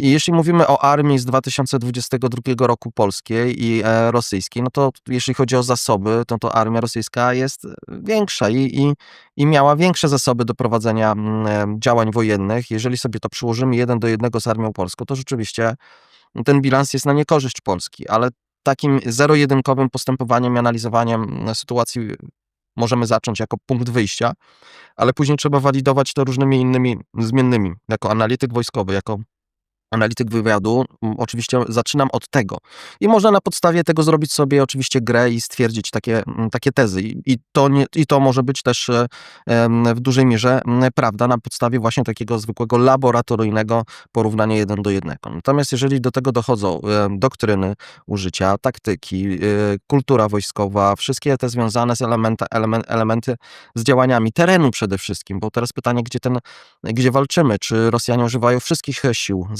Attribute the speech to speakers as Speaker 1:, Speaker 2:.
Speaker 1: I jeśli mówimy o armii z 2022 roku polskiej i e, rosyjskiej, no to jeśli chodzi o zasoby, to, to armia rosyjska jest e, większa i, i, i miała większe zasoby do prowadzenia e, działań wojennych. Jeżeli sobie to przyłożymy jeden do jednego z armią polską, to rzeczywiście ten bilans jest na niekorzyść Polski, ale takim zero-jedynkowym postępowaniem i analizowaniem sytuacji możemy zacząć jako punkt wyjścia, ale później trzeba walidować to różnymi innymi zmiennymi. Jako analityk wojskowy, jako analityk wywiadu, oczywiście zaczynam od tego. I można na podstawie tego zrobić sobie oczywiście grę i stwierdzić takie, takie tezy. I, to, nie, I to może być też e, w dużej mierze prawda na podstawie właśnie takiego zwykłego laboratoryjnego porównania jeden do jednego. Natomiast jeżeli do tego dochodzą e, doktryny użycia, taktyki, e, kultura wojskowa, wszystkie te związane z elementa, elemen, elementy z działaniami terenu przede wszystkim, bo teraz pytanie, gdzie, ten, gdzie walczymy, czy Rosjanie używają wszystkich sił. Zazwyczaj